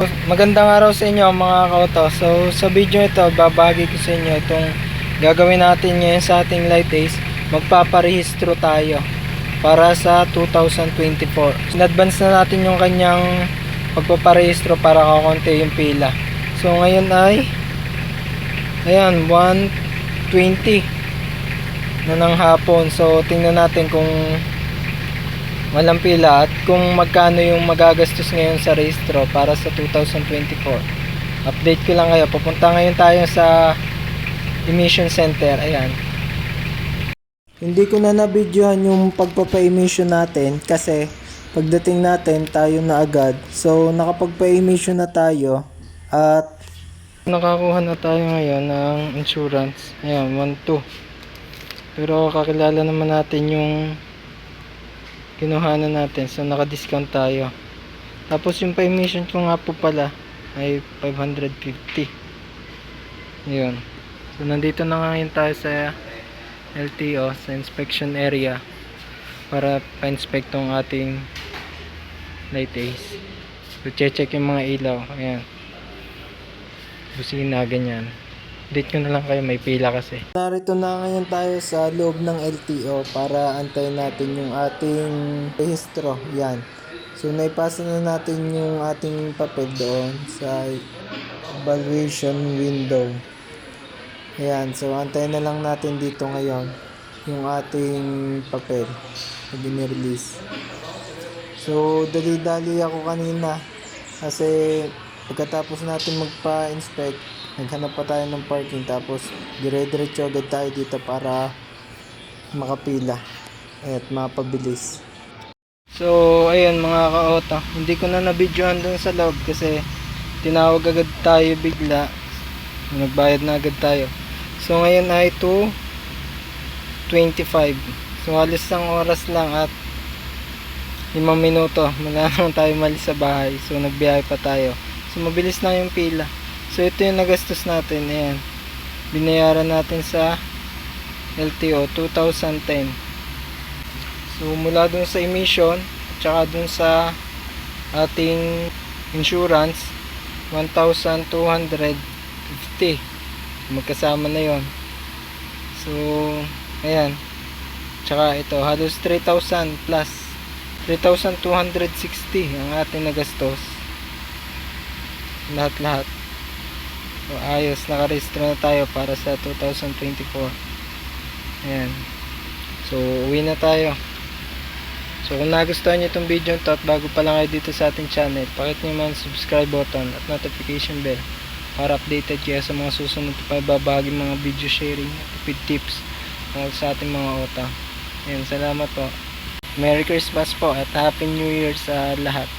Magandang araw sa inyo mga kauto. So sa video ito, babagi ko sa inyo itong gagawin natin ngayon sa ating light days. Magpaparehistro tayo para sa 2024. In advance na natin yung kanyang pagpaparehistro para kakonti yung pila. So ngayon ay ayan 120 na ng hapon. So tingnan natin kung walang pila at kung magkano yung magagastos ngayon sa rehistro para sa 2024 update ko lang kayo. Pupunta ngayon tayo sa emission center. Ayan. Hindi ko na nabidyohan yung pagpapa-emission natin kasi pagdating natin tayo na agad. So nakapagpa-emission na tayo at nakakuha na tayo ngayon ng insurance. Ayan 1-2 pero kakilala naman natin yung kinuhanan natin so naka-discount tayo. Tapos yung pa-emission ko nga po pala ay 550 yun. So nandito na ngayon tayo sa LTO sa inspection area para pa-inspect tong ating light ace. So check yung mga ilaw. Ayan. Busina ganyan Date ko na lang kayo, may pila kasi. Narito na ngayon tayo sa loob ng LTO para antayin natin yung ating rehistro. Yan. So, naipasa na natin yung ating papel doon sa evaluation window. Ayan. So, antayin na lang natin dito ngayon yung ating papel na binirelease. So, dali-dali ako kanina kasi pagkatapos natin magpa-inspect naghanap pa tayo ng parking tapos dire-diretso agad tayo dito para makapila at mapabilis. So ayun mga kaota hindi ko na nabidyohan dun sa loob kasi tinawag agad tayo bigla. Nagbayad na agad tayo. So ngayon ay 2.25 so halos isang oras lang at 5 minuto. Mula tayo malis sa bahay. So nagbiyahe pa tayo. So mabilis na yung pila So ito yung nagastos natin. Ayan. Binayaran natin sa LTO 2010. So mula dun sa emission at saka dun sa ating insurance 1,250 magkasama na yon so ayan tsaka ito halos 3,000 plus 3,260 ang ating nagastos lahat lahat So, ayos, nakarehistro na tayo para sa 2024. Ayan. So, uwi na tayo. So, kung nagustuhan nyo itong video to at bago pa lang kayo dito sa ating channel, pakit nyo man subscribe button at notification bell para updated kayo sa mga susunod pa babaging mga video sharing at tips tungkol sa ating mga ota. Ayan, salamat po. Merry Christmas po at Happy New Year sa lahat.